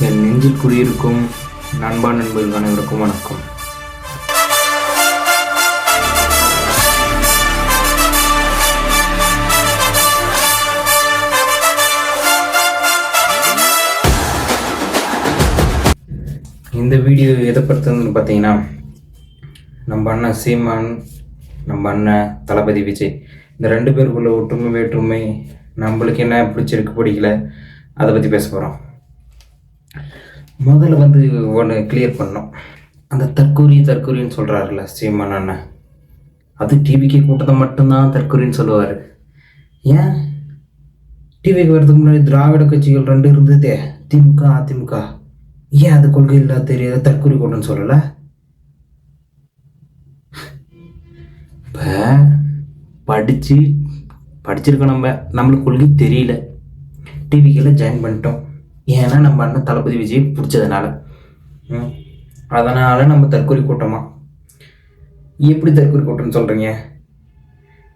என் நெஞ்சில் குடியிருக்கும் நண்பா நண்பர்கள் அனைவருக்கும் வணக்கம். இந்த வீடியோ எதை பற்றினதுன்னு பார்த்தீங்கன்னா நம்ம அண்ணன் சீமான் நம்ம அண்ணன் தளபதி விஜய் இந்த ரெண்டு பேருக்குள்ள ஒற்றுமை வேற்றுமை நம்மளுக்கு என்ன பிடிச்சிருக்கு பிடிக்கல அதை பற்றி பேச போகிறோம் முதல்ல வந்து ஒன்று கிளியர் பண்ணோம் அந்த தற்கூரி தற்கூரின்னு சொல்கிறாருல சீமான் அண்ணன். அது டிவிக்கு கூட்டத்தை மட்டும்தான் தற்கூரின்னு சொல்லுவார். ஏன்? டிவிக்கு வரதுக்கு முன்னாடி திராவிட கட்சிகள் ரெண்டு இருந்ததே திமுக அதிமுக. ஏன் அது கொள்கை இல்லை தெரியாத தற்கூரி கூட்டம்னு சொல்லலை? இப்போ படித்து படிச்சிருக்கோம் நம்ம. நம்மளுக்கு கொள்கை தெரியல. டிவிக்கெல்லாம் ஜாயின் பண்ணிட்டோம். ஏன்னா நம்ம அண்ணன் தளபதி விஜய் பிடிச்சதுனால. ம். நம்ம தற்கொலை கூட்டமா? எப்படி தற்கொலை கூட்டம்னு சொல்கிறீங்க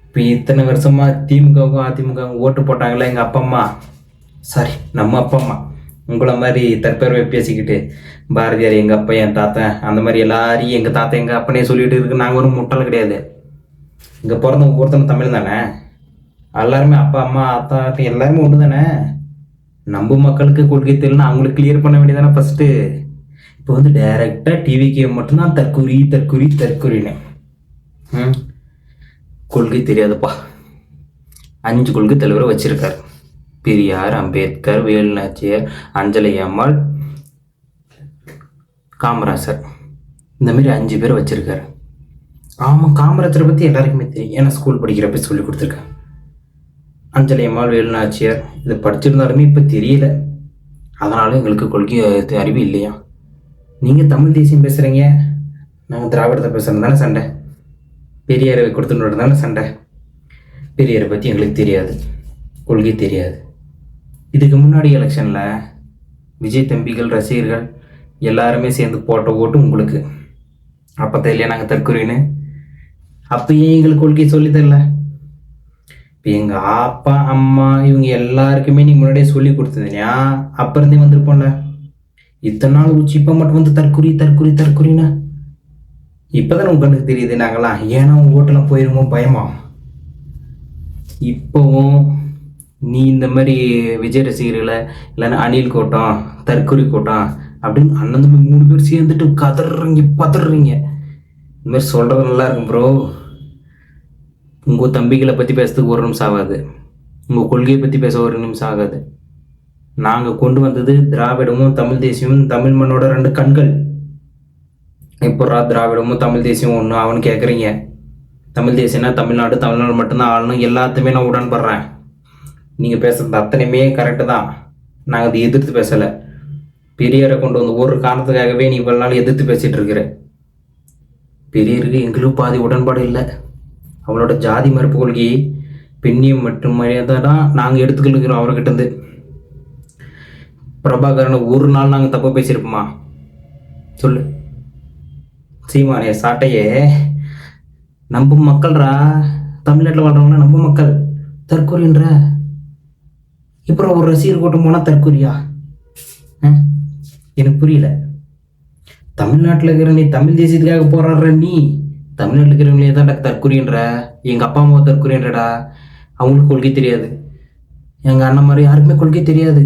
இப்போ இத்தனை வருஷமாக திமுகவுக்கும் அதிமுகவும் ஓட்டு போட்டாங்களே எங்கள் அப்பா அம்மா? சாரி நம்ம அப்பா அம்மா. உங்களை மாதிரி தற்பெருமை பேசிக்கிட்டு பாரதியார் எங்கள் அப்பா என் தாத்தன் அந்த மாதிரி எல்லாரையும் எங்கள் தாத்தா எங்கள் அப்பனே சொல்லிட்டு இருக்கு. நாங்கள் ஒரு முட்டாள் கிடையாது. இங்கே பிறந்த ஒவ்வொருத்தனும் தமிழ் தானே? எல்லாருமே அப்பா அம்மா அத்தா அத்தை எல்லாருமே ஒன்று தானே நம்ம மக்களுக்கு கொள்கை தெரியலனா அவங்களுக்கு கிளியர் பண்ண வேண்டியதானே ஃபஸ்ட்டு இப்போ வந்து டைரெக்டாக டிவிக்கு மட்டும்தான் தற்கூரி தற்கூரின்னு. ம். கொள்கை தெரியாதுப்பா. அஞ்சு கொள்கை தலைவரை வச்சிருக்காரு. பெரியார் அம்பேத்கர் வேலுநாச்சியார் அஞ்சலி அம்மாள் காமராசர். இந்த மாதிரி அஞ்சு பேர் வச்சிருக்காரு. ஆமாம் காமராஜரை பற்றி எல்லாருக்குமே தெரியும். ஏன்னா ஸ்கூல் படிக்கிறப்ப சொல்லி கொடுத்துருக்கேன் அஞ்சலி அம்மாள் வேலுநாச்சியார் இது படிச்சிருந்தாலுமே இப்போ தெரியல. அதனால எங்களுக்கு கொள்கை அறிவு இல்லையா? நீங்கள் தமிழ் தேசியம் பேசுகிறீங்க நாங்கள் திராவிடத்தை பேசுகிறது தானே சண்டை? பெரியாரை கொடுத்துட்டு தானே சண்டை? பெரியாரை பற்றி எங்களுக்கு தெரியாது. கொள்கை தெரியாது. இதுக்கு முன்னாடி எலெக்ஷனில் விஜய் தம்பிகள் ரசிகர்கள் எல்லாருமே சேர்ந்து போட்ட ஓட்டு உங்களுக்கு. அப்போ தெரியல நாங்கள் தற்கொலைன்னு? அப்போ ஏன் எங்களுக்கு கொள்கை சொல்லி தரல. இப்போ எங்கள் அப்பா அம்மா இவங்க எல்லாருக்குமே நீ முன்னாடியே சொல்லி கொடுத்ததுனியா அப்போ இருந்தே வந்திருப்போம்ல. இத்தனை நாள் உச்சி இப்போ மட்டும் வந்து தற்குறி தற்குறி தற்குறினா இப்போதான் உங்க கண்ணுக்கு தெரியுது நாங்களாம் ஏன்னா உங்க ஓட்டெல்லாம் போயிருமோ பயமா? இப்போவும் நீ இந்த மாதிரி விஜய் ரசிகர்களை இல்லைன்னா அணில் கூட்டம் தற்குறி கூட்டம் அப்படின்னு அண்ணன் தம்பி மூணு பேர் சேர்ந்துட்டு கதறீங்க பதறீங்க. இந்த மாதிரி சொல்கிறது நல்லா இருக்கும் ப்ரோ உங்கள் தம்பிகளை பற்றி பேசுறதுக்கு ஒரு நிமிஷம் ஆகாது. உங்கள் கொள்கையை பற்றி பேச ஒரு நிமிஷம் ஆகாது. நாங்கள் கொண்டு வந்தது திராவிடமும் தமிழ் தேசியமும் தமிழ் மண்ணோட ரெண்டு கண்கள். எப்படா திராவிடமும் தமிழ் தேசியம் ஒன்று அவனு கேட்குறீங்க தமிழ் தேசியம்னா தமிழ்நாடு தமிழ்நாடு மட்டும்தான் ஆளணும். எல்லாத்தையுமே நான் உடன்படுறேன். நீங்கள் பேசுறது அத்தனையுமே கரெக்டு தான். நாங்கள் அதை எதிர்த்து பேசலை. பெரியாரை கொண்டு வந்து ஒரு காரணத்துக்காகவே நீ இவ்வளோ நாள் எதிர்த்து பேசிகிட்டு இருக்கிற. பெரியருக்கு எங்களுக்கு பாதி உடன்பாடு இல்லை. அவளோட ஜாதி மறுப்பு கொள்கையை பெண்ணியம் மற்றும் மரியாதை தான் நாங்கள் எடுத்துக்கொள்கிறோம் அவர்கிட்ட பிரபாகரனை ஒரு நாள் நாங்கள் தப்பாக பேசியிருப்போமா? சொல்லு. சீமானே சாட்டையே. நம்ம மக்கள்ரா. தமிழ்நாட்டில் வாழ்றவங்க நம்ம மக்கள். தற்கொலைன்ற இப்போ ஒரு ரசிகர் கூட்டம் போனால் தற்கொலையா? ஆ? எனக்கு புரியல. தமிழ்நாட்டில் இருக்கிற நீ தமிழ் தேசியத்துக்காக போராடுற நீ தமிழ்நாட்டில் இருக்கிறவங்களே தான் தற்கொலைன்ற எங்கள் அப்பா அம்மாவை தற்கொலைன்றடா. அவங்களுக்கு கொள்கை தெரியாது. எங்கள் அண்ணன் மாதிரி யாருக்குமே கொள்கை தெரியாது.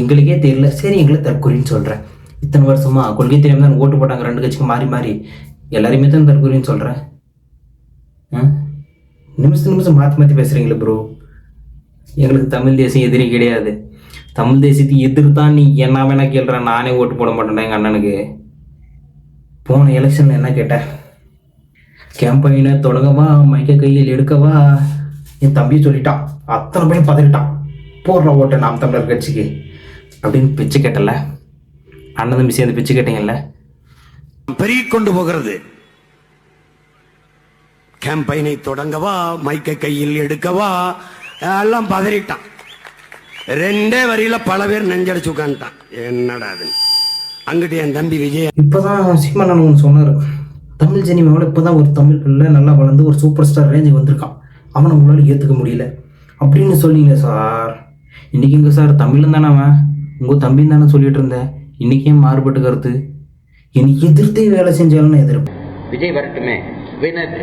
எங்களுக்கே தெரியல. சரி எங்களை தற்கொலைன்னு சொல்கிறேன் இத்தனை வருஷமா கொள்கை தெரியாமல் தான் ஓட்டு போட்டாங்க ரெண்டு கட்சிக்கு மாறி மாறி. எல்லாரையுமே தான் தற்கொலைன்னு சொல்கிறேன் நிமிஷம் நிமிஷம் மாற்றி மாற்றி பேசுகிறீங்களே ப்ரோ எங்களுக்கு தமிழ் தேசியம் எதிரி கிடையாது. தமிழ் தேசியத்தை எதிர்த்தான் நீ என்ன வேணா கேள்ற. நானே ஓட்டு போட மாட்டேன்டா எங்கள் அண்ணனுக்கு. போன எலெக்ஷனில் என்ன கேட்டேன்? கேம்பெயினை தொடங்கவா மைக்க கையில் எடுக்கவா? என் தம்பி சொல்லிட்டான் அத்தனை பேரும் பதறிட்டான் போடுற ஓட்டை நாம் தமிழர் கட்சிக்கு அப்படின்னு பிச்சு கேட்டல அண்ணன் தம்பி சேர்ந்து பிச்சு கேட்டீங்கல்ல. பெருகிக் கொண்டு போகிறது. கேம்பெயினை தொடங்கவா மைக்கை கையில் எடுக்கவா? எல்லாம் பதறிட்டான். ரெண்டே வரியில பல பேர் நெஞ்சடிச்சு உட்காந்துட்டான் என்னடா அது அங்கிட்டு என் தம்பி விஜய் இப்போதான் சீமானன் சொன்னார். தமிழ் சினிமாவில் இப்போ தான் ஒரு தமிழ் பிள்ளை நல்லா வளர்ந்து ஒரு சூப்பர் ஸ்டார் ரேஞ்சுக்கு வந்திருக்கான். அவனை உங்களால் ஏற்றுக்க முடியல. அப்படின்னு சொன்னீங்க சார். இன்றைக்கி இங்கே சார்? தமிழன் தானே அவன்? உங்கள் தம்பி தானே சொல்லிட்டு இருந்தேன் இன்றைக்கே மாறுபட்டு கருத்து? என்னை எதிர்த்தே வேலை செஞ்சாலும் எதிர்ப்பு எதிர்ப்பேன். விஜய் வரட்டுமே.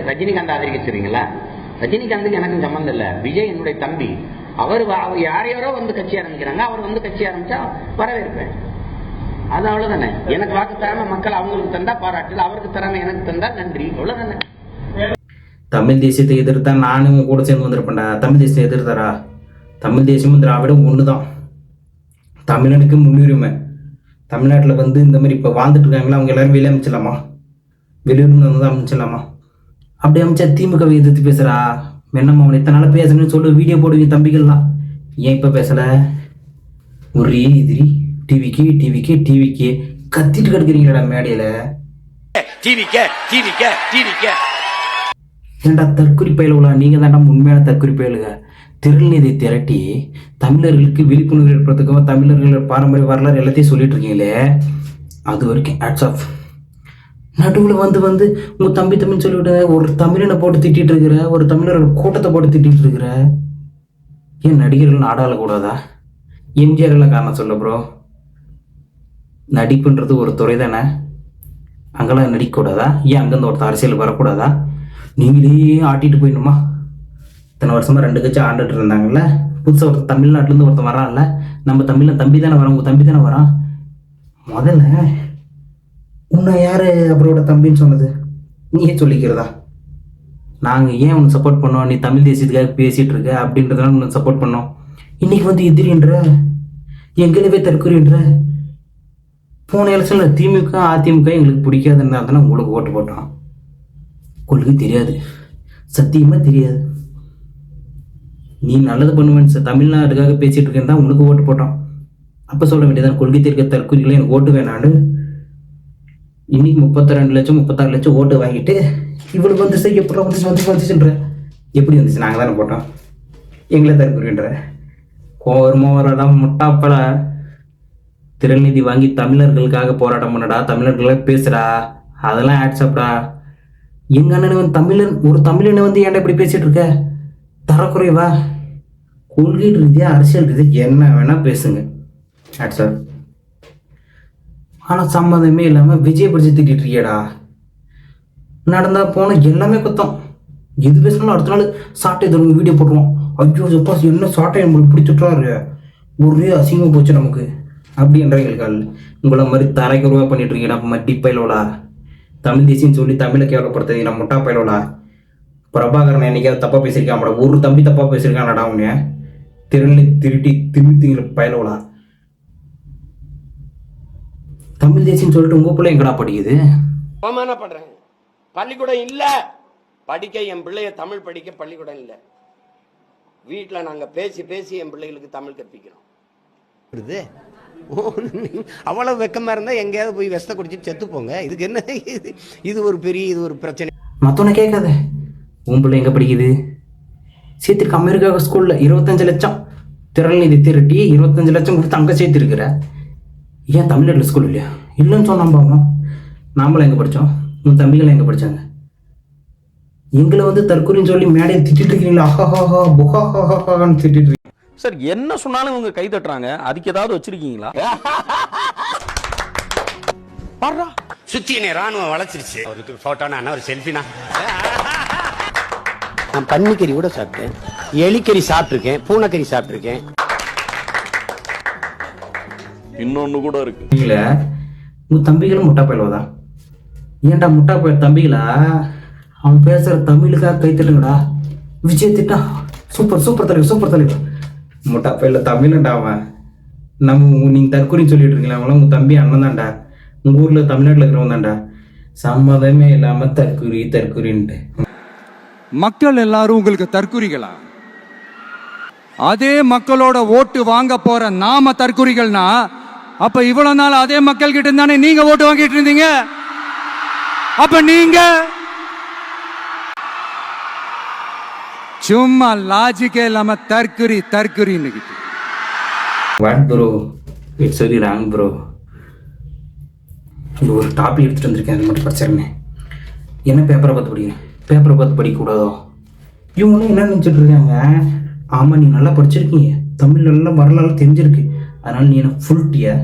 ரஜினிகாந்த் ஆதரிக்கிறீங்களா? ரஜினிகாந்துக்கு எனக்கும் சம்மந்தம் இல்லை. விஜய் என்னுடைய தம்பி. அவர் அவர் யார் யாரோ வந்து கட்சி ஆரம்பிக்கிறாங்க. அவர் வந்து கட்சி ஆரம்பிச்சா வரவேற்பேன். அது அவ்வளவுதானே? எனக்கு வாக்கு தராம மக்கள் அவங்களுக்கு தந்தா பாராட்டு அவருக்கு தராம எனக்கு தந்தா நன்றி. அவ்வளவுதானே? தமிழ் தேசியத்தை எதிர்த்தா நானும் கூட சேர்ந்து வந்திருப்பேன்டா. தமிழ் தேசியத்தை எதிர்த்தாரா? தமிழ் தேசியமும் திராவிடம் ஒன்று தான் தமிழனுக்கு முன்னுரிமை. தமிழ்நாட்டில் வந்து இந்த மாதிரி இப்போ வாழ்ந்துட்டு இருக்காங்களா? அவங்க எல்லாரும் வெளியே அமைச்சிடலாமா? வெளியூர்ல வந்து அமைச்சிடலாமா? அப்படி அமைச்சா திமுகவை எதிர்த்து பேசுறா? என்னம்மா அவனை இத்தனை நாள் பேசணும்னு சொல்லி வீடியோ போடுவீங்க தம்பிகள்லாம். ஏன் இப்போ பேசலை? ஒரே எதிரி. டிவிக்கு டிவிக்கு டிவிக்கு கத்திட்டு கிடக்குறீங்களா மேடையில். டிவிக்க டிவிக்க டிவிக்க ஏன்டா தற்குறி பயலுகளா நீங்கள் தான்டா உண்மையான தற்குறி பயலுக திருநிதி திரட்டி தமிழர்களுக்கு விழிப்புணர்வு ஏற்படுத்துக்கவும் தமிழர்கள் பாரம்பரிய வரலாறு எல்லாத்தையும் சொல்லிட்டு இருக்கீங்களே. அது வரைக்கும் ஹேட்ஸ் ஆஃப் நடுவில் வந்து வந்து உங்கள் தம்பி தம்பின்னு சொல்லிவிட ஒரு தமிழனை போட்டு திட்டிட்டு இருக்கிற ஒரு தமிழரோட கூட்டத்தை போட்டு திட்டிட்டு இருக்கிற ஏன் நடிகர்கள் நாடாள கூடாதா எம்ஜிஆர் எல்லாம் காரணம் சொல்ல ப்ரோ நடிப்புன்றது ஒரு துறை தானே? அங்கெல்லாம் நடிக்கக்கூடாதா? ஏன் அங்கேருந்து ஒருத்தர் அரசியல் வரக்கூடாதா? நீங்களே ஆட்டிட்டு போயிடணுமா? இத்தனை வருஷமா ரெண்டு கட்சி ஆண்டுட்டு இருந்தாங்கல்ல? புதுசாக ஒருத்தர் தமிழ்நாட்டிலேருந்து ஒருத்தன் வரான்ல? நம்ம தமிழில் தம்பி தானே வரான் உங்கள் தம்பி தானே வரான்? முதல்ல உன்னை யார் அவரோட தம்பின்னு சொன்னது? நீயே சொல்லிக்கிறதா? நாங்கள் ஏன் உன்னை சப்போர்ட் பண்ணோம்? நீ தமிழ் தேசியத்துக்காக பேசிகிட்டு இருக்க? அப்படின்றதுனால உன்னை சப்போர்ட் பண்ணோம். இன்னைக்கு வந்து எதிரின்ற எங்களவே தற்கொலைன்ற போன எலெக்ஷனில் திமுக அதிமுக எங்களுக்கு பிடிக்காதுன்னு தானே உங்களுக்கு ஓட்டு போட்டோம். உங்களுக்கு தெரியாது. சத்தியமாக தெரியாது. நீ நல்லது பண்ணுவேன் சார் தமிழ்நாட்டுக்காக பேசிகிட்டு இருக்கேன் தான் உனக்கு ஓட்டு போட்டோம். அப்போ சொல்ல வேண்டியதான் கொள்கை தீர்க்க தற்கொலைகளை எனக்கு ஓட்டு வேணாண்டு இன்னைக்கு முப்பத்தி ரெண்டு லட்சம் முப்பத்தாறு லட்சம் ஓட்டு வாங்கிட்டு இவ்வளோ வந்து சார் எப்படி வந்துச்சு வந்துச்சு வந்துச்சுன்ற. எப்படி வந்துச்சு? நாங்கள் தானே போட்டோம். எங்களே தற்கொலைன்ற. கோவரமோ வரலாம் முட்டாப்பல திறநிதி வாங்கி தமிழர்களுக்காக போராட்டம் பண்ணடா தமிழர்களாக பேசுடா. அதெல்லாம் ஆட்சப்டா எங்க அண்ணன் தமிழன் ஒரு தமிழனை வந்து ஏன்டா இப்படி பேசிட்டு இருக்க? தரக்குறைவா? கொள்கை ரீதியா அரசியல் ரீதியா என்ன வேணா பேசுங்க. ஆட்சப் ஆனால் சம்மந்தமே இல்லாமல் விஜய் பிடிச்சி திட்டிட்டு இருக்கியடா. நடந்தா போனால் எல்லாமே குத்தம். எது பேசினாலும் அடுத்த நாள் சாட்டை தருங்க வீடியோ போட்டுருவோம். ஐயோ எப்பா என்ன சாட்டை நம்மளுக்கு பிடிச்சிட்டாரு. ஒரே அசிங்கம் போச்சு நமக்கு. அப்படின்ற எங்களுக்கு ஆள் உங்களை மாதிரி தரைக்குறவா பண்ணிட்டு இருக்கீங்கடா மட்டி பயிலோலா தமிழ் தேசியம் சொல்லி தமிழை கேவலப்படுத்துறீங்க முட்டா பயிலோலா பிரபாகரன் என்னைக்காவது தப்பா பேசியிருக்கான் ஒரு தம்பி தப்பா பேசியிருக்கானடா உன்னைய திருநெல்லை திருட்டி திருத்திங்கிற பயலோலா தமிழ் தேசியம் சொல்லிட்டு உங்க பிள்ளை எங்கடா படிக்குது? அவமானப்படுறேன் பள்ளிக்கூடம் இல்ல. படிக்க என் பிள்ளைய தமிழ் படிக்க பள்ளிக்கூடம் இல்ல. வீட்டுல நாங்க பேசி பேசி என் பிள்ளைகளுக்கு தமிழ் கற்பிக்கிறோம். ஓ, அவ்வளவு வெக்கமா இருந்தா எங்கேயாவது போய் விஷத்தை குடிச்சிட்டு செத்து போங்க. இதுக்கு என்ன இது? இது ஒரு பெரிய இது ஒரு பிரச்சனை. மற்றவனை கேட்காத. உன் பிள்ளை எங்கே படிக்குது? சேர்த்துருக்கு அமெரிக்கா ஸ்கூலில் இருபத்தஞ்சு லட்சம். திரள்நிதி திரட்டி இருபத்தஞ்சு லட்சம் கொடுத்து அங்கே சேர்த்துருக்குற. ஏன் தமிழ்நாட்டில் ஸ்கூல் இல்லையா? இல்லைன்னு சொன்னான் பாவம். நாமளும் எங்கே படித்தோம் உன் தம்பிகளை எங்கே படித்தாங்க எங்களை வந்து தற்கொலைன்னு சொல்லி மேடையை திட்டிட்டு இருக்கீங்களா? அஹாஹா புகாஹான்னு திட்டிட்டு இருக்கீங்க. சார் என்ன சொன்னாலும் இவங்க கை தட்டுறாங்க. அதுக்கு ஏதாவது வச்சிருக்கீங்களா? சுத்தி என்னை ராணுவம் வளர்ச்சிருச்சு அவருக்கு போட்டோனா ஒரு செல்ஃபினா நான் பன்னிக்கறி கூட சாப்பிட்டேன். எலிக்கறி சாப்பிட்டிருக்கேன் பூனைக்கறி சாப்பிட்டிருக்கேன். இன்னொன்னு கூட இருக்கு. நீங்கள உங்கள் தம்பிகளும் முட்டா பயலுவதா ஏன்டா முட்டா பயல் தம்பிகளா? அவன் பேசுகிற தமிழுக்காக கை தட்டுங்கடா. விஜய் திட்டா சூப்பர் சூப்பர் தலைவர் சூப்பர் தலைவர். முட்டா பையில தமிழன்டா அவன். நம்ம நீங்கள் தற்கொலைன்னு சொல்லிட்டு இருக்கீங்களா அவங்களாம் உங்கள் தம்பி அண்ணன் தான்டா உங்கள் ஊரில் தமிழ்நாட்டில் இருக்கிறவன் தான்டா சம்மதமே இல்லாமல் தற்குறி தற்குறின்ட்டு மக்கள் எல்லாரும் உங்களுக்கு தற்குறிகளா அதே மக்களோட ஓட்டு வாங்க போற நாம தற்குறிகள்னா அப்ப இவ்வளவு நாள் அதே மக்கள் கிட்ட தானே நீங்க ஓட்டு வாங்கிட்டு இருந்தீங்க? அப்ப நீங்க சும்மா லாஜிக்கே இல்லாம தற்குறி தற்குறின்னு what bro it's very wrong bro இது ஒரு டாபிக் எடுத்துகிட்டு வந்திருக்கேன் அது மட்டும் படிச்சிருந்தேன் என்ன பேப்பரை பார்த்து படிக்கிறேன்? பேப்பரை பார்த்து படிக்கக்கூடாதோ? இவங்களும் என்ன நினச்சிட்டு இருக்காங்க? ஆமாம் நீ நல்லா படிச்சிருக்கீங்க. தமிழ் நல்லா வரலாறு தெரிஞ்சிருக்கு. அதனால நீ என்ன ஃபுல் டீயா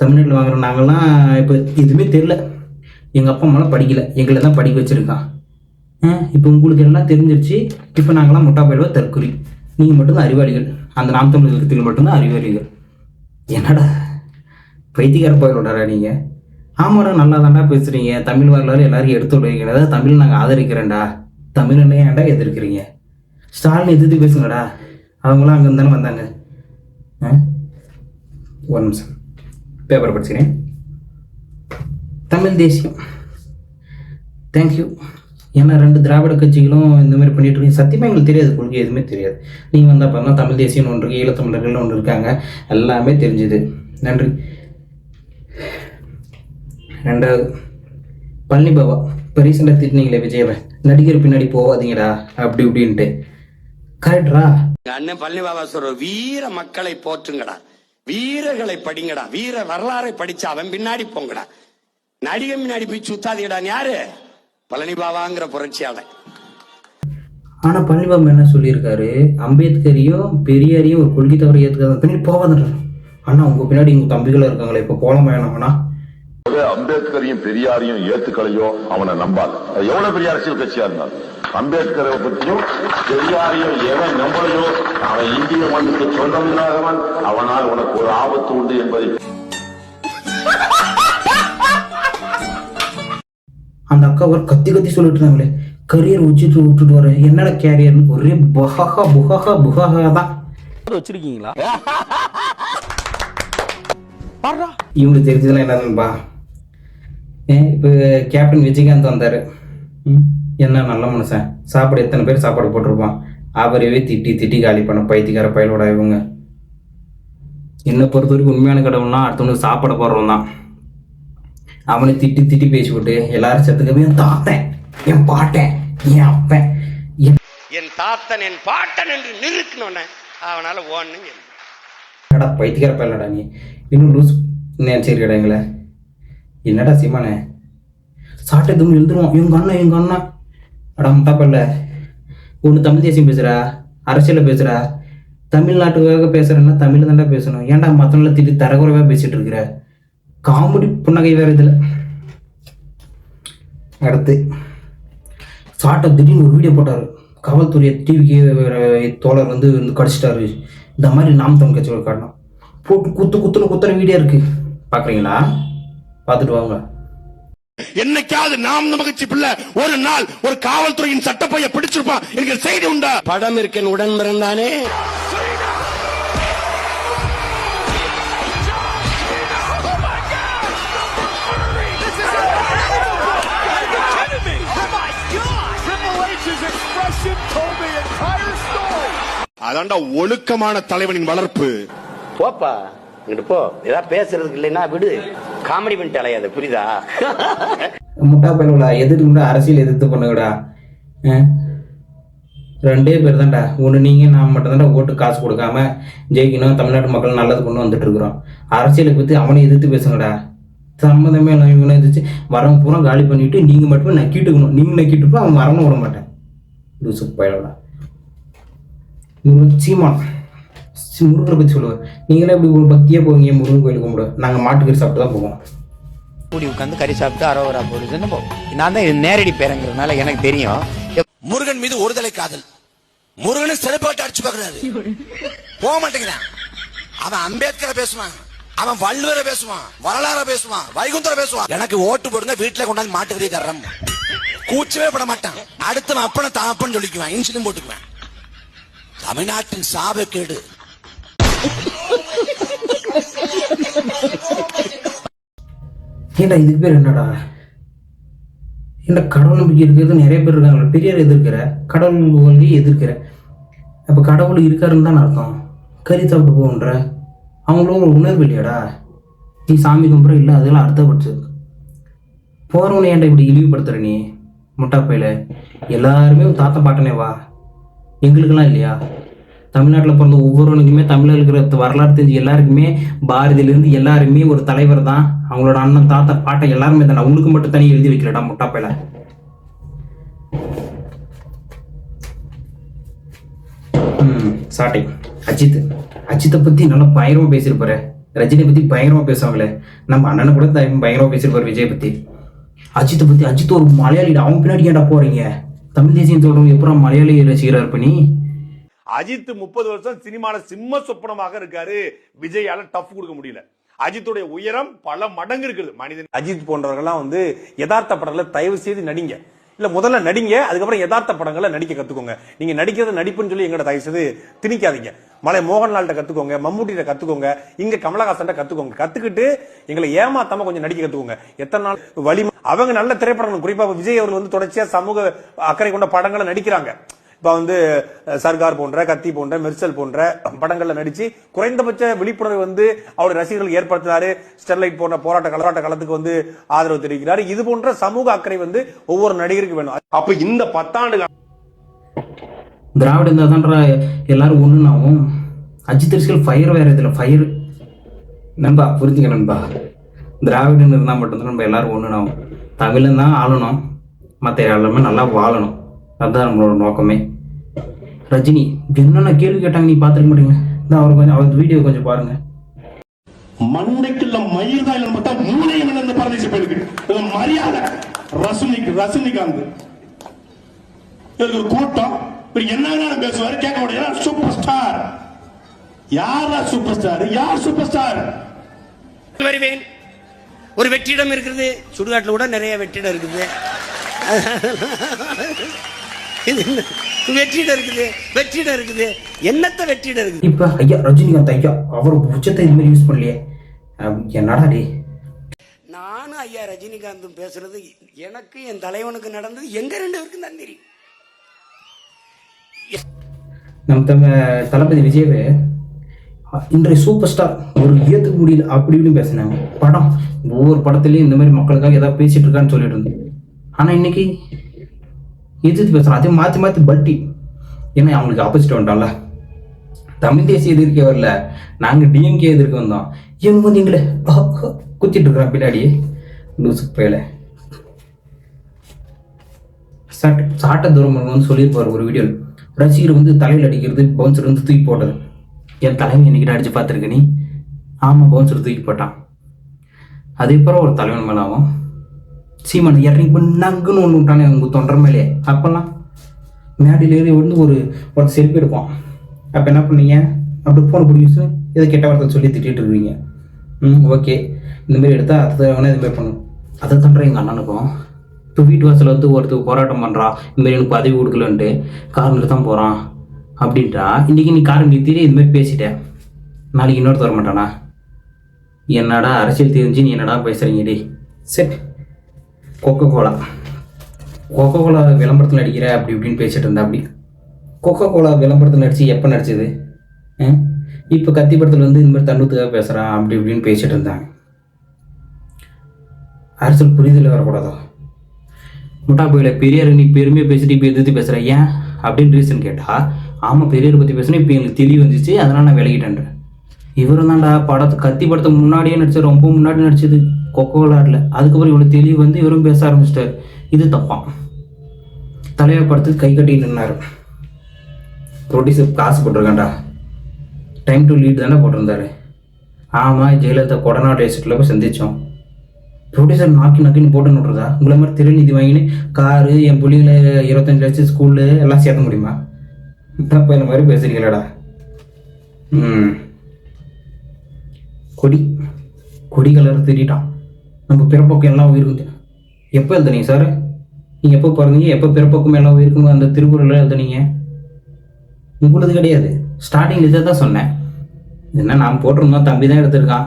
தமிழ்நாட்டில் வாங்குற நாங்கள்லாம் இப்போ எதுவுமே தெரில எங்கள் அப்பா அம்மாலாம் படிக்கல. எங்களை தான் படிக்க வச்சுருக்கான். இப்போ உங்களுக்கு எல்லாம் தெரிஞ்சிருச்சு. இப்போ நாங்களாம் முட்டா பயிலுவோம் தற்குறி நீங்கள் மட்டும்தான் அறிவாளிகள். அந்த நாம் தமிழ் இலக்கியத்தில் மட்டும்தான் அறிவாளிகள். என்னடா? பைத்தியக்கார பயிலோடரா நீங்கள் ஆமாடா நல்லா தாண்டா பேசுகிறீங்க தமிழ் வரலாறு எல்லாரும் எடுத்து விடுவீங்க அதாவது தமிழ் நாங்கள் ஆதரிக்கிறேன்டா. தமிழ் என்ன ஏன்டா எதிர்க்கிறீங்க? ஸ்டாலின் எதிர்த்து பேசுங்கடா. அவங்களாம் அங்கே தானே வந்தாங்க. ஆ? ஒரு நிமிஷம். பேப்பர் படிச்சுக்கிறேன். தமிழ் தேசியம். தேங்க்யூ ஏன்னா ரெண்டு திராவிட கட்சிகளும் இந்த மாதிரி பண்ணிட்டு இருக்கீங்க. சத்தியமாக எங்களுக்கு தெரியாது கொள்கை எதுவுமே தெரியாது. நீங்கள் வந்து அப்போ தமிழ் தேசியம்னு ஒன்று இருக்கு ஈழத்தமிழர்கள் ஒன்று இருக்காங்க எல்லாமே தெரிஞ்சுது. நன்றி. ரெண்டாவது பழனி பாபா இப்போ ரீசெண்டாக திட்டினீங்களே விஜயவை நடிகர் பின்னாடி போகாதீங்கடா அப்படி இப்படின்ட்டு. கரெக்டா அண்ணன் பழனி பாபா சொல்ற வீர மக்களை போற்றுங்கடா. வீரர்களை படிங்கடா. வீர வரலாறை படிச்சு அவன் பின்னாடி போங்கடா. நடிகன் பின்னாடி போய் சுத்தாதீங்கடா. யாரு? பழனி பாபாங்கிற புரட்சியாளன். ஆனால் பழனிபாபு என்ன சொல்லியிருக்காரு? அம்பேத்கரையும் பெரியாரையும் ஒரு கொள்கை தவிர ஏற்றுக்காத பின்னாடி போகாதுன்ற அண்ணா உங்கள் பின்னாடி உங்கள் தம்பிகள் இருக்காங்களே இப்போ போகலாம் வேணாம்ண்ணா? அம்பேத்கரையும் பெரியாரையும் ஏத்துக்கலையோ அவனை நம்பாது. அது எவ்வளவு பெரிய அரசியல் கட்சியா இருந்தாலும். அம்பேத்கரை பற்றியும் பெரியாரையும் எவன் நம்பலையோ அவன் இந்திய மண்ணுக்கு சொந்தமில்லாதவன். அவனால் உனக்கு ஒரு ஆபத்து உண்டு என்பதை அந்த அக்கா ஒரு கத்தி கத்தி சொல்லிட்டு இருந்தாங்களே. கரியர் உச்சிட்டு விட்டுட்டு வர என்னடா கேரியர்னு ஒரே புஹாஹா புஹாஹா புஹாஹா தான். வச்சிருக்கீங்களா? இவங்களுக்கு தெரிஞ்சதெல்லாம் என்னதுன்பா இப்போ கேப்டன் விஜயகாந்த் வந்தார். என்ன நல்ல மனுஷன். சாப்பாடு எத்தனை பேர் சாப்பாடு போட்டிருப்பான். அவரையே திட்டி திட்டி காலி பண்ண பைத்தியக்கார பயலோட இவங்க. என்னை பொறுத்த வரைக்கும் உண்மையான கடவுள்னா அடுத்தவனுக்கு சாப்பாடு போடுறவன் தான் அவனை திட்டி திட்டி பேசிவிட்டு எல்லாரும் செத்துக்கவே என் தாத்தன் என் பாட்டன் என் அப்பன் என் தாத்தன் என் பாட்டன் என்று நிறுத்தினோன்ன அவனால ஓன்னு என்னடா பைத்தியக்கார பயலடா நீ? இன்னும் லூஸ் நினைச்சிருக்கடா எங்களை? என்னடா சீமானே? சாட்டை தும் எழுந்துருவான். இவங்க அண்ணன் இவங்க அண்ணன் அடா முட்டா பல்ல. ஒன்று தமிழ் தேசியம் பேசுறா அரசியலில் பேசுறா. தமிழ்நாட்டுக்காக பேசுறேன்னா தமிழ் தான்டா பேசணும். ஏன்டா மற்றவங்கள திட்டி தரகுறைவாக பேசிட்டு இருக்கிற? காமெடி புன்னகை வேற இதில். அடுத்து சாட்டை திடீர்னு ஒரு வீடியோ போட்டார். காவல்துறை டிவிக்கு தோழர் வந்து வந்து கடிச்சிட்டாரு. இந்த மாதிரி நாம் தமிழ் கட்சியோட காட்டணும் போட்டு குத்து குத்துன்னு குத்துற வீடியோ இருக்கு. பார்க்குறீங்களா பார்த்துட்டு வாங்க. என்னைக்காவது நாம் நமக்கு பிள்ளை ஒரு நாள் ஒரு காவல்துறையின் சட்டப்பைய பிடிச்சிருப்பான் என்கிற செய்தி உண்டா? படம் இருக்கேன் உடன் பிறந்தானே அதான்டா ஒழுக்கமான தலைவனின் வளர்ப்பு. போப்பா இங்கிட்டு போ. ஏதாவது பேசுறதுக்கு இல்லைன்னா விடு. காமெடி பண்ணிட்டு அலையாது புரியுதா? முட்டா பயலுடா எதிர்த்து கூட அரசியல் எதிர்த்து பண்ணுங்கடா? ரெண்டே பேர் தான்டா ஒன்று நீங்கள் நான் மட்டும்தான்டா ஓட்டு காசு கொடுக்காம ஜெயிக்கணும். தமிழ்நாட்டு மக்கள் நல்லது கொண்டு வந்துட்டு இருக்கிறோம் அரசியலை பற்றி அவனை எதிர்த்து பேசுங்கடா. சம்மந்தமே இல்லை இவனை எதிர்த்து வரவங்க பூரா காலி பண்ணிட்டு நீங்கள் மட்டுமே நக்கிட்டுக்கணும். நீங்கள் நக்கிட்டு அவன் வரணும் விட மாட்டேன். லூசு பயலோடா. முருகன் சீமான் முருகனை பற்றி சொல்லுவேன் நீங்களே இப்படி ஒரு பக்தியாக போவீங்க முருகன் கோயிலுக்கு கும்பிட நாங்கள் மாட்டுக்கறி சாப்பிட்டு தான் போவோம். கூடி உட்காந்து கறி சாப்பிட்டு அரோவரா போடுதுன்னு போ- நான் தான் இது நேரடி பேரங்கிறதுனால எனக்கு தெரியும். முருகன் மீது ஒருதலை காதல். முருகனை சிறப்பாட்டு அடிச்சு பார்க்கறாரு. போக மாட்டேங்கிறான். அவன் அம்பேத்கரை பேசுவான். அவன் வள்ளுவரை பேசுவான். வரலாற பேசுவான். வைகுந்தரை பேசுவான். எனக்கு ஓட்டு போடுங்க வீட்டுல கொண்டாந்து மாட்டுக்கறி தர்றோம் கூச்சவே பட மாட்டான். அடுத்தவன் அப்பனை தாப்பன்னு சொல்லிக்குவான். இன்சுலின் போட்டுக்குவேன். தமிழ்நாட்டின் சாபக்கேடு. ஏன்டா இதுக்கு பேர் என்னடா? ஏன்டா கடவுள் நம்பிக்கை இருக்கிறது நிறைய பேர் இருக்காங்க பெரியார் எதிர்க்கிற கடவுள் கொள்கையை எதிர்க்கிற. அப்போ கடவுள் இருக்காருன்னு தான் அர்த்தம். கறி சாப்பிட்டு போகுன்ற அவங்களும் ஒரு உணர்வு இல்லையாடா? நீ சாமி கும்பிட்ற இல்லை அதெல்லாம் அர்த்தப்பட்டு போகிறவனை ஏன்டா இப்படி இழிவுபடுத்துகிற நீ? முட்டாப்பையில. எல்லாருமே உன் தாத்தா பாட்டனே வா. எங்களுக்கெல்லாம் இல்லையா? தமிழ்நாட்டில் பிறந்த ஒவ்வொருவனுக்குமே தமிழில் இருக்கிற வரலாறு தெரிஞ்சு எல்லாருக்குமே பாரதியிலேருந்து எல்லாருமே ஒரு தலைவர் தான். அவங்களோட அண்ணன் தாத்தா பாட்டை எல்லாருமே தானே. அவங்களுக்கு மட்டும் தனி எழுதி வைக்கலடா முட்டாப்பையில. ம் சாட்டை. அஜித். அஜித்தை பற்றி நல்லா பயங்கரமாக பேசியிருப்பாரு ரஜினியை பற்றி பயங்கரமாக பேசுவாங்களே. நம்ம அண்ணனை கூட பயங்கரமாக பேசியிருப்பாரு விஜய் பற்றி அஜித்தை பற்றி அஜித் ஒரு மலையாளி அவன் பின்னாடி ஏன்டா போகிறீங்க தமிழ் தேசியம் சொல்றவங்க எப்பறம் மலையாளி ரசிகரா இருப்ப நீ? அஜித் முப்பது வருஷம் சினிமால சிம்ம சொப்பனமாக இருக்காரு. விஜயால டஃப் கொடுக்க முடியல. அஜித்துடைய உயரம் பல மடங்கு இருக்குது. மனிதன் அஜித் போன்றவர்கள்லாம் வந்து யதார்த்த படங்களை தயவு செய்து நடிங்க. இல்ல முதல்ல நடிங்க அதுக்கப்புறம் யதார்த்த படங்களை நடிக்க கத்துக்கோங்க. நீங்க நடிக்கிறது நடிப்புன்னு சொல்லி எங்கட தயவு செய்து திணிக்காதீங்க. மலை மோகன்லால்கிட்ட கத்துக்கோங்க மம்முட்டிட்ட கத்துக்கோங்க இங்க கமலஹாசன் கத்துக்கோங்க. கத்துக்கிட்டு எங்களை ஏமாத்தாம கொஞ்சம் நடிக்க கத்துக்கோங்க. எத்தனை நாள் வலி அவங்க நல்ல திரைப்படங்கள் குறிப்பா விஜய் அவர்கள் வந்து தொடர்ச்சியா சமூக அக்கறை கொண்ட படங்களை நடிக்கிறாங்க. இப்ப வந்து சர்கார் போன்ற கத்தி போன்ற மெர்சல் போன்ற படங்கள்ல நடிச்சு குறைந்தபட்ச விழிப்புணர்வு வந்து அவருடைய ரசிகர்கள் ஏற்படுத்தினாரு. ஸ்டெர்லைட் போன்ற போராட்ட கலராட்ட காலத்துக்கு வந்து ஆதரவு தெரிவிக்கிறார். இது போன்ற சமூக அக்கறை வந்து ஒவ்வொரு நடிகருக்கு வேணும். அப்ப இந்த பத்தாண்டு திராவிட இருந்தால் எல்லாரும் ஒன்றுனாவும் அஜித் ரசிகர் ஃபயர் வேற இதில் ஃபயர் நண்பா புரிஞ்சுங்க நண்பா. திராவிடன் இருந்தால் மட்டும்தான் நம்ம எல்லாரும் ஒன்றுனாவும் தமிழன் தான் ஆளணும். மற்ற எல்லாமே நல்லா வாழணும். அதுதான் நம்மளோட நோக்கமே. ரஜினி என்னென்ன கேள்வி கேட்டாங்க நீ பார்த்துருக்க மாட்டீங்க? இந்த அவர் கொஞ்சம் அவர் வீடியோ கொஞ்சம் பாருங்க. மண்டைக்குள்ள மயிர் தான் இல்லைன்னு பார்த்தா மூளையும் இல்லை இந்த பரதேசி பேருக்கு இது மரியாதை. ரசனிக்கு ரசனிகாந்த் இதுக்கு ஒரு கூட்டம். என்ன வேணாலும் பேசுவாரு கேட்க முடியாது சூப்பர் ஸ்டார் யாரா சூப்பர் ஸ்டார் யார் சூப்பர் ஸ்டார் வருவேன். ஒரு வெற்றிடம் இருக்கிறது. சுடுகாட்டில் கூட நிறைய வெற்றிடம் இருக்குது. இது என்ன? வெற்றிடம் இருக்குது வெற்றிடம் இருக்குது. என்னத்த வெற்றிடம் இருக்குது? இப்போ ஐயா ரஜினிகாந்த் ஐயா அவர் உச்சத்தை இது மாதிரி யூஸ் பண்ணலையே. என்னடா டே நானும் ஐயா ரஜினிகாந்தும் பேசுறது எனக்கு என் தலைவனுக்கு நடந்தது எங்க ரெண்டு பேருக்கும் தான் தெரியும். நம்ம தம்ம தளபதி விஜயவே இன்றைய சூப்பர் ஸ்டார் ஒரு ஏத்துக்க முடியல அப்படி இப்படின்னு பேசினாங்க. படம் ஒவ்வொரு படத்துலயும் இந்த மாதிரி மக்களுக்காக ஏதாவது பேசிட்டு இருக்கான்னு சொல்லிட்டு இருந்தேன். ஆனா இன்னைக்கு எதிர்த்து பேசுகிறான் அதே மாற்றி மாற்றி பல்ட்டி ஏன்னா அவங்களுக்கு ஆப்போசிட் வந்துட்டோம்ல. தமிழ் தேசிய எதிர்க்க வரல. நாங்கள் டிஎம்கே எதிர்க்க வந்தோம். இவங்க வந்து எங்களை குத்திட்டு இருக்கிறான் பின்னாடி லூசு பேல சாட் சாட்ட தூரம் வந்து சொல்லியிருப்பார் ஒரு வீடியோ ரசிகர் வந்து தலையில் அடிக்கிறது பவுன்சர் வந்து தூக்கி போட்டது. என் தலைவன் என்னைக்கிட்ட அடிச்சு பார்த்துருக்க நீ? ஆமாம் பவுன்சர் தூக்கி போட்டான். அதே ஒரு தலைவன் மேலாகும் சீமான் இறங்கி பண்ணாங்கன்னு ஒன்று விட்டானே உங்க தொண்டர் மேலே அப்போல்லாம் மேடையில் ஏறி வந்து ஒரு ஒரு செல்ஃபி எடுப்போம் அப்போ என்ன பண்ணீங்க அப்படி ஃபோன் பிடிச்சி இதை கெட்ட வார்த்தை சொல்லி திட்டிகிட்டு இருக்கீங்க ம் ஓகே இந்தமாரி எடுத்தால் அடுத்த வேணால் இதுமாரி பண்ணும். அதை தண்டுற எங்கள் அண்ணனுக்கும் இப்போ வீட்டு வாசலில் வந்து ஒருத்தர் போராட்டம் பண்ணுறான் இந்தமாரி எனக்கு பதவி கொடுக்கலன்ட்டு கார் நிறுத்தான் போகிறான் அப்படின்றா. இன்றைக்கி நீ கார் நிறுத்திட்டு இதுமாரி பேசிட்டேன் நாளைக்கு இன்னொரு வர மாட்டானா என்னடா அரசியல் தெரிஞ்சு நீ என்னடா பேசுகிறீங்க டே சரி. கொக்கோ கோலா கொக்கோ கோலா விளம்பரத்தில் நடிக்கிற அப்படி இப்படின்னு பேசிட்டு இருந்தா அப்படி. கொக்கோ கோலா விளம்பரத்தில் நடிச்சு எப்போ நடிச்சது? இப்போ கத்தி படத்தில் வந்து இந்த மாதிரி தண்ணூத்துக்காக பேசுகிறான் அப்படி இப்படின்னு பேசிட்டு இருந்தாங்க. அரசியல் புரிதல் வரக்கூடாதோ? முட்டா புயலை பெரியார் நீ பெருமையாக பேசிட்டு இப்போ எதிர்த்து பேசுகிற ஏன்? அப்படின்னு ரீசன் கேட்டா ஆமாம் பெரியார் பற்றி பேசுனா இப்போ எங்களுக்கு தெளிவு வந்துச்சு அதனால் நான் விலகிட்டேன்றேன் இவரும் தான்டா படத்தை கத்தி படத்தை முன்னாடியே நடிச்சு ரொம்ப முன்னாடி நடிச்சது. கொக்கோ அதுக்கப்புறம் இவ்வளோ தெளிவு வந்து இவரும் பேச ஆரம்பிச்சிட்டார். இது தப்பான் தலைவர் படத்துக்கு கை கட்டி நின்னார். ப்ரொடியூசர் காசு போட்டிருக்காண்டா டைம் டு லீட் தானே போட்டிருந்தாரு. ஆமாம் ஜெயலலிதா கொடநாடு எஸ்டேட்டில் போய் சந்தித்தோம் ப்ரொடியூசர் நாக்கி நாக்கின்னு போட்டு நோட்டுறதா உங்களை மாதிரி திருநிதி வாங்கின்னு காரு என் புள்ளிகளை இருபத்தஞ்சு லட்சம் ஸ்கூலு எல்லாம் சேர்த்த முடியுமா? தப்ப இந்த மாதிரி பேசுறீங்களாடா. ம். கொடி. கொடி கலர் திருட்டான் நம்ம பிறப்பக்கம் எல்லாம் உயிருக்கும் எப்போ எழுதுனீங்க சார் நீங்கள் எப்போ பிறந்தீங்க? எப்போ பிறப்பக்கம் எல்லாம் உயிருக்குங்க அந்த திருக்குறளில் எழுதுனீங்க? உங்களுது கிடையாது. ஸ்டார்டிங்கில் இதை தான் சொன்னேன். என்ன நான் போட்டிருந்தோம் தம்பி தான் எடுத்திருக்கான்.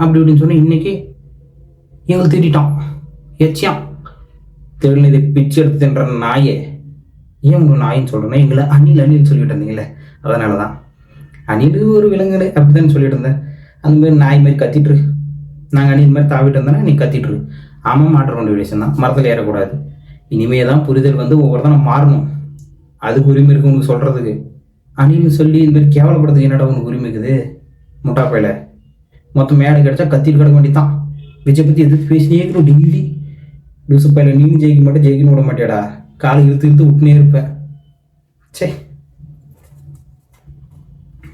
அப்படி இப்படின்னு சொன்னேன். இன்னைக்கு எங்களுக்கு திட்டான் எச்சியான். திருநிதி பிச்சு எடுத்து தின்ற நாயே. ஏன் உங்களை நாயின்னு சொல்கிறேன்னா எங்களை அணில் அணில் சொல்லிட்டு இருந்தீங்களே அதனால தான் அணில் ஒரு விலங்குகள் அப்படித்தானே சொல்லிட்டு இருந்தேன். அந்த மாதிரி நாய் மாதிரி கத்திட்டு நாங்கள் நாங்கள் அணில் மாதிரி தாவிட்டு வந்தோன்னா நீ கத்திட்டுரு ஆமாம் மாற்ற வேண்டிய விஷயம் தான். மரத்தில் ஏறக்கூடாது. இனிமே தான் புரிதல் வந்து ஒவ்வொருத்தரும் மாறணும். அதுக்கு உரிமை இருக்கு உனக்கு சொல்கிறதுக்கு அணில்னு சொல்லி இந்த மாதிரி கேவலப்படுறதுக்கு என்னடா உனக்கு உரிமை இருக்குது? மொத்தம் மேடை கிடச்சா கத்திட்டு கிடக்க வேண்டியதான் விஜய் பற்றி எதிர்த்து பேசினே இருக்கணும் டெய்லி. லூசு பையில நீயும் ஜெயிக்க மாட்டேன் ஜெயிக்கணும் விட மாட்டேடா காலை இழுத்து இழுத்து விட்டுனே இருப்பேன். சே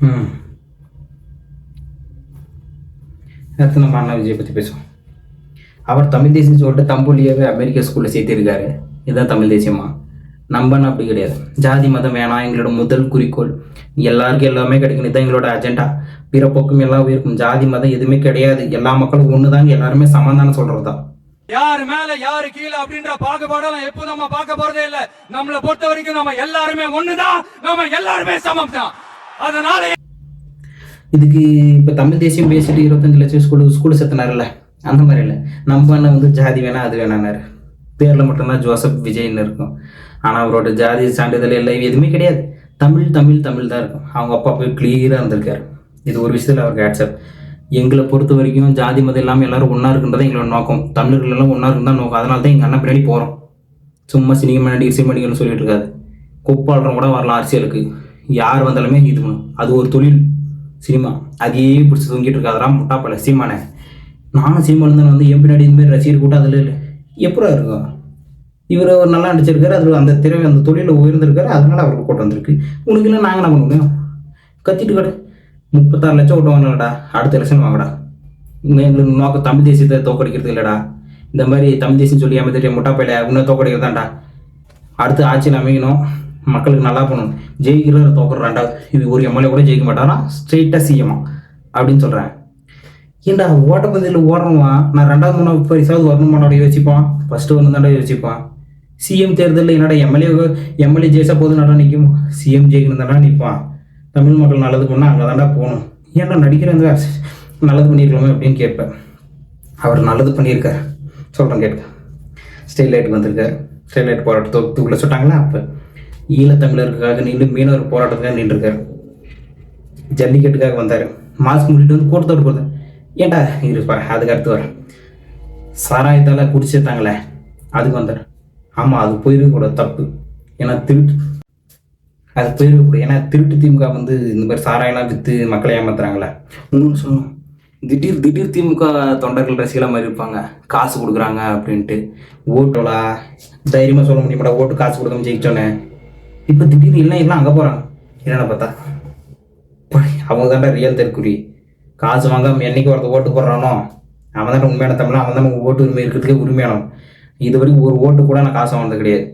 ம். அடுத்து நம்ம அண்ணா விஜய் பற்றி பேசுவோம். அவர் தமிழ் தேசியம் சொல்லிட்டு தம்பொழியாவே அமெரிக்க ஸ்கூலில் சேர்த்திருக்காரு. இதுதான் தமிழ் தேசியமா? நம்பன்னு அப்படி கிடையாது. ஜாதி மதம் வேணாம் எங்களோட முதல் குறிக்கோள். எல்லாருக்கும் எல்லாமே கிடைக்கணும். இதுதான் எங்களோட அஜெண்டா பிறப்போக்கும் எல்லா உயிருக்கும். ஜாதி மதம் எதுவுமே கிடையாது. எல்லா மக்களும் ஒன்று தான் எல்லாருமே சமாதானம் சொல்றது தான் யாரு மேல யாரு கீழே அப்படின்ற பாகுபாடெல்லாம் எப்போ நம்ம பார்க்க போறதே இல்ல. நம்மளை பொறுத்த வரைக்கும் நம்ம எல்லாருமே ஒண்ணுதான். நம்ம எல்லாருமே சமம் தான் அதனால இதுக்கு இப்போ தமிழ் தேசியம் பேசிட்டு இருபத்தஞ்சு லட்சம் ஸ்கூலு ஸ்கூலு சேர்த்தினார்ல அந்த மாதிரி இல்லை. நம்ம அண்ணன் வந்து ஜாதி வேணா அது வேணானாரு பேரில் மட்டும்தான் ஜோசப் விஜய்னு இருக்கும். ஆனால் அவரோட ஜாதி சான்றிதழ் எல்லாம் எதுவுமே கிடையாது. தமிழ் தமிழ் தமிழ் தான் இருக்கும். அவங்க அப்பா போய் கிளியராக இருந்திருக்காரு. இது ஒரு விஷயத்தில் அவருக்கு ஆட்சப் எங்களை பொறுத்த வரைக்கும் ஜாதி மதம் இல்லாமல் எல்லாரும் ஒன்றா இருக்குன்றது எங்களோட நோக்கம். தமிழர்கள் எல்லாம் ஒன்றா இருக்கும் தான் நோக்கம். அதனால தான் எங்கள் அண்ணன் பின்னாடி போகிறோம் சும்மா சினிமா நடிகை சினிமா நடிகர்னு சொல்லிட்டு இருக்காது கொப்பாளரம் கூட வரலாம் அரசியலுக்கு. யார் வந்தாலுமே இது பண்ணும் அது ஒரு தொழில். சினிமா. அதையே பிடிச்சி தூங்கிட்டு இருக்காதரா முட்டாப்பல சீமானே. நானும் சினிமா தான் வந்து என் பின்னாடி இந்த மாதிரி ரசிகர் கூட்டம் அதில் இல்லை. எப்படா இருக்கும்? இவர் ஒரு நல்லா நடிச்சிருக்காரு அதில் அந்த திறமை அந்த தொழிலில் உயர்ந்திருக்காரு அதனால அவருக்கு கூட்டம் வந்திருக்கு. உனக்கு இல்லை நாங்கள் என்ன பண்ண முடியும்? கத்திட்டு கடை. முப்பத்தாறு லட்சம் ஓட்டு வாங்கலடா அடுத்த எலெக்ஷன் வாங்கடா. இன்னும் எங்களுக்கு நோக்கம் தமிழ் தேசியத்தை தோக்கடிக்கிறது இல்லைடா. இந்த மாதிரி தமிழ் தேசியம் சொல்லி ஏமாத்திட்டு முட்டாப்பையில இன்னும் தோக்கடிக்கிறதாண்டா அடுத்து ஆட்சியில் அமைக்கணும் மக்களுக்கு நல்லா பண்ணணும் ஜெயிக்கிறது தோக்குற ரெண்டாவது இது ஒரு எம்எல்ஏ கூட ஜெயிக்க மாட்டாரா? ஸ்ட்ரெயிட்டாக சிஎம்மா அப்படின்னு சொல்கிறேன் ஏண்டா ஓட்டப்பந்தயில் ஓடுறவா நான் ரெண்டாவது மூணு பரிசாவது வரணுமானோட யோசிப்பான். ஃபஸ்ட்டு ஒன்று தாண்டா யோசிப்பான். சிஎம் தேர்தலில் என்னடா எம்எல்ஏ எம்எல்ஏ ஜெயிச்சா போதும் நடா நிற்கும் சிஎம் ஜெயிக்கணும் தாண்டா நிற்பான் தமிழ் மக்கள் நல்லது பண்ணால் அங்கே தாண்டா போகணும். ஏன்டா நடிக்கிறவங்க நல்லது பண்ணியிருக்கலாமே அப்படின்னு கேட்பேன். அவர் நல்லது பண்ணியிருக்கார். சொல்கிறேன் கேட்க ஸ்டெர்லைட் வந்திருக்காரு. ஸ்டெர்லைட் போராட்டத்துக்குள்ளே சொல்லிட்டாங்களா அப்போ. ஈழத்தமிழருக்காக நின்று மீனவர் போராட்டத்துக்காக நின்றுருக்காரு. ஜல்லிக்கட்டுக்காக வந்தார். மாஸ்க் முடிட்டு வந்து கூட்டத்தோடு போகுது ஏன்டா இருப்பா அதுக்கு அடுத்து வரேன். சாராயத்தால் குடிச்சிருந்தாங்களே அதுக்கு வந்தார். ஆமாம் அது போயிருக்கக்கூடாது தப்பு. ஏன்னா திருட்டு அது போயிருக்கக்கூடாது ஏன்னா திருட்டு திமுக வந்து இந்த மாதிரி சாராயம்லாம் விற்று மக்களை ஏமாத்துறாங்களே. இன்னொன்று சொல்லணும். திடீர் திடீர் திமுக தொண்டர்கள் ரசிகலாக மாதிரி இருப்பாங்க. காசு கொடுக்குறாங்க அப்படின்ட்டு. ஓட்டோலா தைரியமாக சொல்ல முடியுமாடா ஓட்டு காசு கொடுக்காம ஜெயிச்சோன்னே. இப்போ திடீர்னு எல்லாம் எல்லாம் அங்கே போகிறாங்க என்னென்ன பார்த்தா? அவங்க தான்டா ரியல் தெற்குறி காசு வாங்காம என்னைக்கு ஒருத்த ஓட்டு போடுறானோ? அவன் தான் உண்மையான தமிழ் அவன் தான் ஓட்டு உரிமை இருக்கிறதுக்கே உரிமையானவன். இது வரைக்கும் ஒரு ஓட்டு கூட நான் காசு வாங்கினது கிடையாது.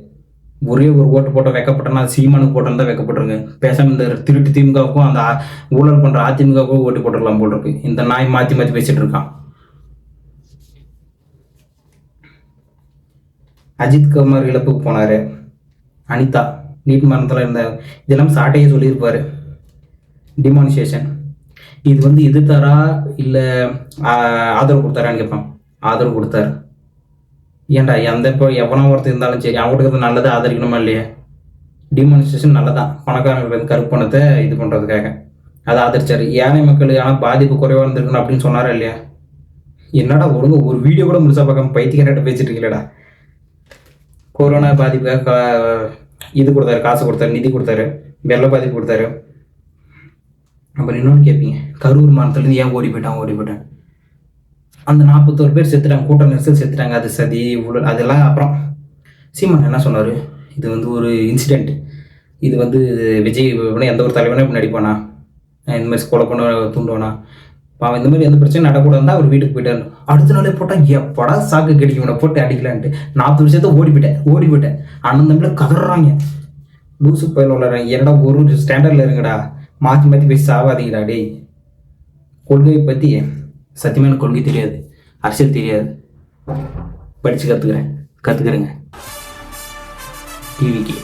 ஒரே ஒரு ஓட்டு போட்ட வைக்கப்பட்டேன்னா சீமானுக்கு போட்டேன்னு தான் வைக்கப்பட்டிருங்க. பேசாம இந்த திருட்டு திமுகவுக்கும் அந்த ஊழல் பண்ற அதிமுகவுக்கும் ஓட்டு போட்டுடலாம் போல் இருக்கு. இந்த நாய் மாற்றி மாற்றி பேசிட்டு இருக்கான். அஜித் குமார் இழப்புக்கு போனாரு. அனிதா. நீட் மரணத்தில் இருந்த இதெல்லாம் சாட்டையே சொல்லியிருப்பார். டிமானிசேஷன் இது வந்து எதிர்த்தாரா இல்லை ஆதரவு கொடுத்தாரான்னு கேட்பான். ஆதரவு கொடுத்தாரு. ஏன்டா எந்த இப்போ எவனோ ஒருத்தர் இருந்தாலும் சரி அவங்களுக்கு நல்லது ஆதரிக்கணுமா இல்லையா? டிமானிஸ்ட்ரேஷன் நல்லதான். பணக்காரங்களுக்கு வந்து கருப்பு பணத்தை இது பண்ணுறதுக்காக அதை ஆதரிச்சார். ஏழை மக்கள் ஆனால் பாதிப்பு குறைவாக இருந்திருக்கணும் அப்படின்னு சொன்னாரா இல்லையா? என்னடா ஒழுங்கு ஒரு வீடியோ கூட முழுசாக பார்க்காம பைத்தியக்காரட்ட பேசிட்டு இருக்கீங்களடா. கொரோனா பாதிப்புக்காக கா- இது கொடுத்தாரு காசு கொடுத்தாரு நிதி கொடுத்தாரு வெள்ள பாதிப்பு கொடுத்தாரு. அப்புறம் இன்னொன்று கேட்பீங்க கரூர் மாநிலத்துலேருந்து ஏன் ஓடி போயிட்டான் ஓடி போயிட்டான்? அந்த நாற்பத்தோரு பேர் செத்துட்டாங்க கூட்ட நெரிசல் செத்துட்டாங்க அது சதி ஊழல் அதெல்லாம் அப்புறம் சீமான் என்ன சொன்னார்? இது வந்து ஒரு இன்சிடெண்ட் இது வந்து விஜய் எந்த ஒரு தலைவனே இப்படி நடிப்பானா இந்த மாதிரி கொலை பண்ண தூண்டுவானா? அவன் இந்த மாதிரி எந்த பிரச்சனையும் நடக்கூடாது அவர் வீட்டுக்கு போயிட்டாரு. அடுத்த நாளே போட்டால் எப்படா சாக்கு கிடைக்கும் உன போட்டு அடிக்கலான்ட்டு. நாற்பது வருஷத்தை ஓடி போயிட்டேன் ஓடி போயிட்டேன் அண்ணன் தம்பியில் கதறாங்க. லூசு பயில் விளாட்றாங்க என்னடா ஒரு ஸ்டாண்டர்டில் இருங்கடா. மாற்றி மாற்றி போய் சாவாதீங்கடா டேய். கொள்கையை பற்றி சத்தியமாக எனக்கு கொள்கை தெரியாது. அரசியல் தெரியாது. படித்து கற்றுக்குறேன் கற்றுக்குறேங்க டிவிக்கு.